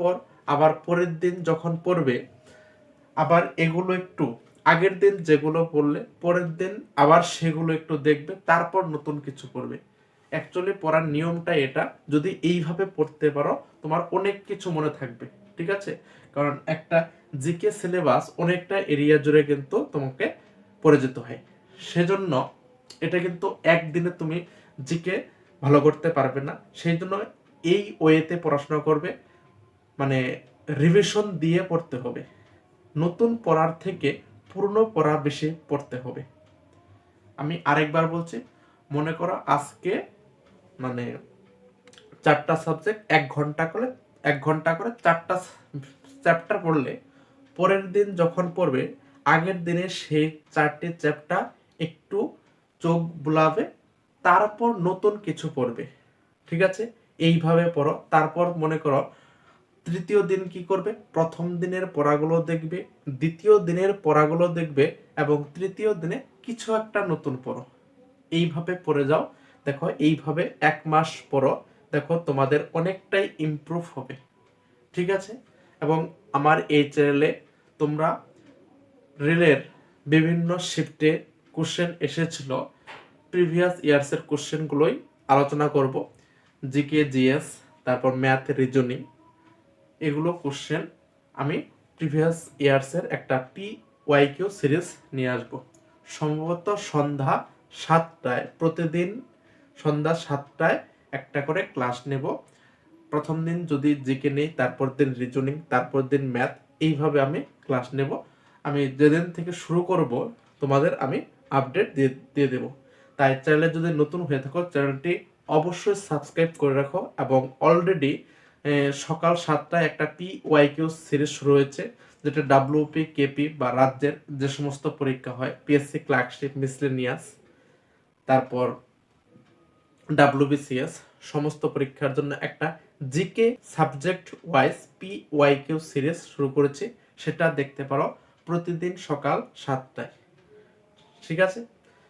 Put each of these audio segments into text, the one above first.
তারপর আবার পরের দিন যখন পড়বে, আবার এগুলো একটু, আগের দিন যেগুলো পড়লে, পরের দিন আবার সেগুলো একটু দেখবে, তারপর নতুন কিছু পড়বে। অ্যাকচুয়ালি পড়ার নিয়মটা এটা, যদি এইভাবে পড়তে পারো, তোমার অনেক কিছু মনে থাকবে, ঠিক আছে? কারণ একটা জিকে সিলেবাস অনেকটা এরিয়া জুড়ে কিন্তু তোমাকে পড়ে যেতে হয়। সেজন্য এটা কিন্তু একদিনে তুমি জিকে ভালো করতে পারবে না। সেই জন্য এই ওয়েতে পড়াশোনা করবে মানে রিভিশন দিয়ে পড়তে হবে। নতুন পড়ার থেকে পুরনো পড়া বেশি পড়তে হবে। আমি আরেকবার বলছি, মনে করো আজকে মানে চারটা সাবজেক্ট এক ঘণ্টা করে, এক ঘণ্টা করে চারটা চ্যাপ্টার পড়লে, পরের দিন যখন পড়বে, আগের দিনে সেই চারটে চ্যাপ্টার একটু চোখ বুলাবে, তারপর নতুন কিছু পড়বে। ঠিক আছে? এইভাবে পড়ো। তারপর মনে করো তৃতীয় দিন কি করবে? প্রথম দিনের পড়াগুলো দেখবে, দ্বিতীয় দিনের পড়াগুলো দেখবে এবং তৃতীয় দিনে কিছু একটা নতুন পড়ো। এইভাবে পড়ে যাও। দেখো, এইভাবে এক মাস পড়ো। দেখো, তোমাদের অনেকটাই ইমপ্রুভ হবে। ঠিক আছে? এবং আমার এই চ্যানেলে তোমরা রেলের বিভিন্ন শিফটে কোশ্চেন এসেছিল। প্রিভিয়াস ইয়ার্সের কোশ্চেনগুলোই আলোচনা করব। জিকে, জিএস, তারপর ম্যাথ রিজনিং এগুলো কোশ্চেন আমি প্রিভিয়াস ইয়ার্সের একটা পি ওয়াই কিউ সিরিজ নিয়ে আসব। সম্ভবত সন্ধ্যা সাতটায়, প্রতিদিন সন্ধ্যা সাতটায় একটা করে ক্লাস নেব। প্রথম দিন যদি জিকে নেই, তারপর দিন রিজনিং তারপর দিন ম্যাথ এইভাবে আমি ক্লাস নেব। আমি যেদিন থেকে শুরু করব, তোমাদের আমি আপডেট দিয়ে দিয়ে দেবো। তাই চ্যানেলে যদি নতুন হয়ে থাকো চ্যানেলটি অবশ্যই সাবস্ক্রাইব করে রাখো এবং অলরেডি সকাল সাতটায় একটা পি ওয়াই কিউ সিরিজ শুরু হয়েছে, যেটা ডাব্লিউপি কেপি বা রাজ্যের যে সমস্ত পরীক্ষা হয় পিএসসি ক্লার্কশিপ মিসলেনিয়াস তারপর ডাব্লিউবিসিএস সমস্ত পরীক্ষার জন্য একটা GK subject wise P Y Q series শুরু করেছি, সেটা দেখতে পারো প্রতিদিন সকাল সাতটায়। ঠিক আছে?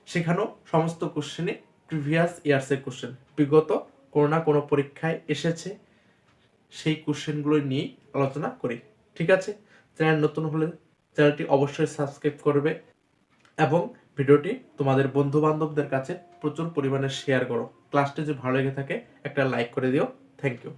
সেখানেও সমস্ত কোশ্চেনই প্রিভিয়াস ইয়ার্সের কোশ্চেন বিগত কোনো না কোনো পরীক্ষায় এসেছে সেই কোশ্চেনগুলো নিয়েই আলোচনা করি, ঠিক আছে? চ্যানেল নতুন হলে চ্যানেলটি অবশ্যই সাবস্ক্রাইব করবে এবং ভিডিওটি তোমাদের বন্ধু বান্ধবদের কাছে প্রচুর পরিমাণে শেয়ার করো। ক্লাসটি যদি ভালো লেগে থাকে, একটা লাইক করে দিও। Thank you